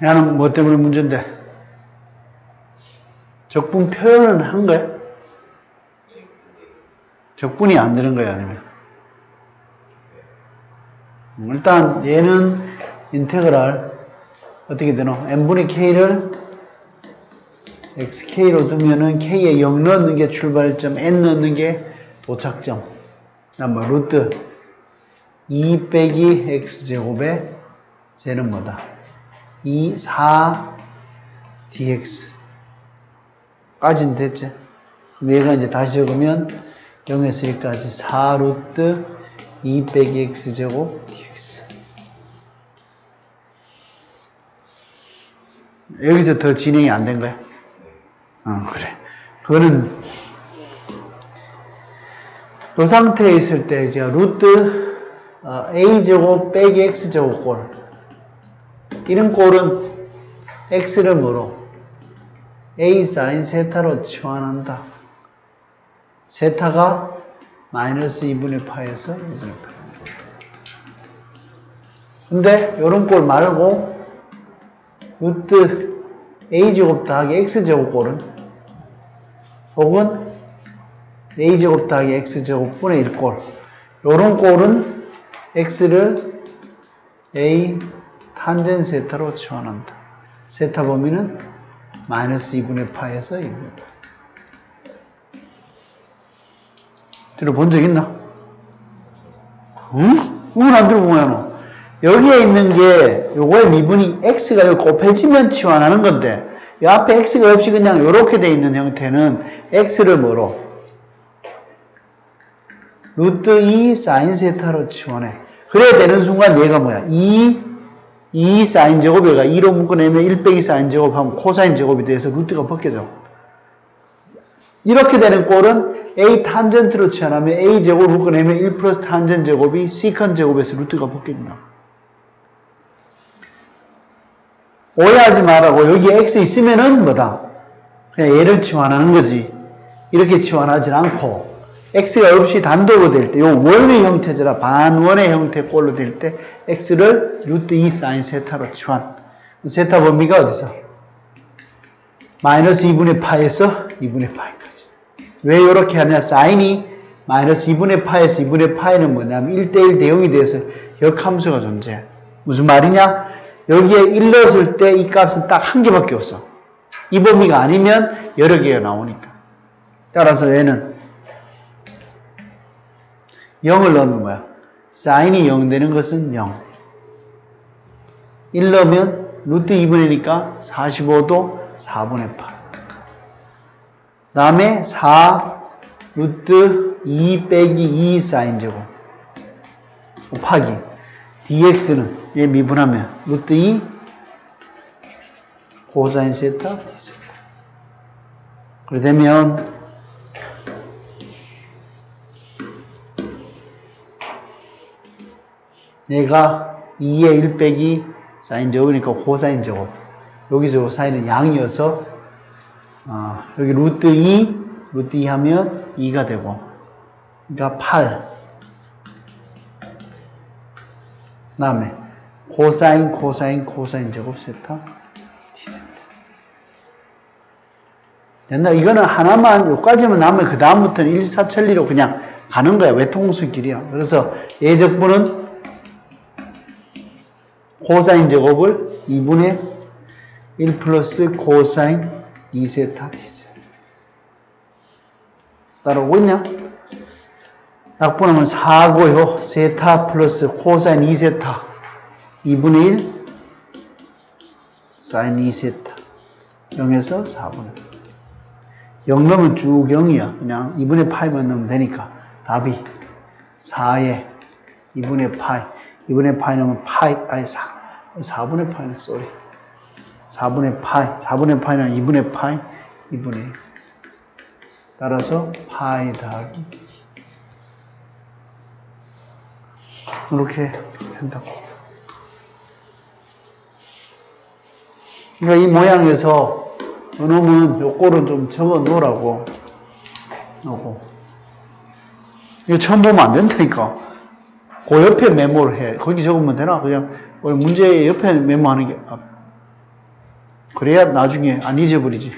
나는 뭐 때문에 문제인데? 적분 표현을 한 거야? 적분이 안 되는 거야, 아니면? 음, 일단 얘는 인테그랄 어떻게 되노? n분의 k를 xk로 두면은 k에 0 넣는 게 출발점, n 넣는 게 도착점. 그다음 뭐 루트 2 빼기 x제곱의 쟤는 뭐다? 2, 4 dx 까지는 됐지? 얘가 이제 다시 적으면 0에서 1까지 4 루트 2 빼기 x제곱 dx 여기서 더 진행이 안 된 거야? 어, 그래. 그거는 그 상태에 있을 때 이제 루트 어, a제곱 빼기 x제곱 꼴 이런 꼴은 x를 뭐로 a 사인 세타로 치환한다. 세타가 마이너스 2분의 파에서 2분의 파. 근데 이런 꼴 말고 루트 a제곱 더하기 x제곱 꼴은 혹은 a제곱 더하기 x제곱 분의 1꼴 요런 꼴은 x를 a 탄젠 세타로 치환한다. 세타 범위는 마이너스 2분의 파에서 2분의 파. 들어본 적 있나? 응? 이건 안 들어보면 너. 여기에 있는 게 요거의 미분이 x가 곱해지면 치환하는 건데 이 앞에 x가 없이 그냥 이렇게 돼 있는 형태는 x를 뭐로? 루트 2 사인 세타로 치환해. 그래야 되는 순간 얘가 뭐야? 2, 2 사인 제곱이가 2로 묶어내면 1 빼기 사인 제곱하면 코사인 제곱이 돼서 루트가 벗겨져. 이렇게 되는 꼴은 a 탄젠트로 치환하면 a 제곱 묶어내면 1 플러스 탄젠 제곱이 시컨 제곱에서 루트가 벗겨진다. 오해하지 말라고 여기 x 있으면은 뭐다? 그냥 얘를 치환하는 거지. 이렇게 치환하지 않고 x가 없이 단독으로 될 때, 요 원의 형태잖아. 반원의 형태 꼴로 될 때 x를 루트 2 사인 세타로 치환. 세타 범위가 어디서? 마이너스 2분의 파에서 2분의 파이까지. 왜 이렇게 하냐? 사인이 마이너스 2분의 파에서 2분의 파이는 뭐냐면 1대1 대응이 돼서 역함수가 존재해. 무슨 말이냐? 여기에 1 넣었을 때 이 값은 딱 한 개밖에 없어. 이 범위가 아니면 여러 개가 나오니까. 따라서 얘는 0을 넣으면 뭐야? 사인이 0 되는 것은 0. 1 넣으면 루트 2분이니까 45도 4분의 8. 다음에 4 루트 2 빼기 2 사인 제곱 곱하기 dx는 얘 미분하면 루트 2 코사인 세타 d 세타 그래 되면 얘가 2의 1 빼기 사인 제곱이니까 코사인 제곱 여기서 사인은 양이어서 어, 여기 루트 2 루트 2 하면 2가 되고 그러니까 8 다음에 코사인 코사인 코사인 제곱 세타 됐나? 이거는 하나만 여기까지만 나면 그 다음부터는 일사천리로 그냥 가는 거야. 외통수 길이야. 그래서 예적분은 코사인 제곱을 2분의 1 플러스 코사인 2세타 d세타 따라오고 있냐? 약분하면 4고요. 세타 플러스 코사인 2세타. 2분의 1 사인 2세타. 0에서 4분의 0 넣으면 쭉 0이야. 그냥 2분의 파이만 넣으면 되니까. 답이 4에 2분의 파이. 2분의 파이 넣으면 파이 아니 4 4분의 파이는 쏘리 4분의 파이 4분의 파이는 2분의 파이 2분의 1 따라서 파이 더하기 이렇게 된다고. 그러니까 이 모양에서 이놈은 요 꼴은 좀 적어 놓으라고. 하고. 이거 처음 보면 안 된다니까. 그 옆에 메모를 해. 거기 적으면 되나? 그냥 그 문제 옆에 메모하는 게. 아, 그래야 나중에 안 잊어버리지.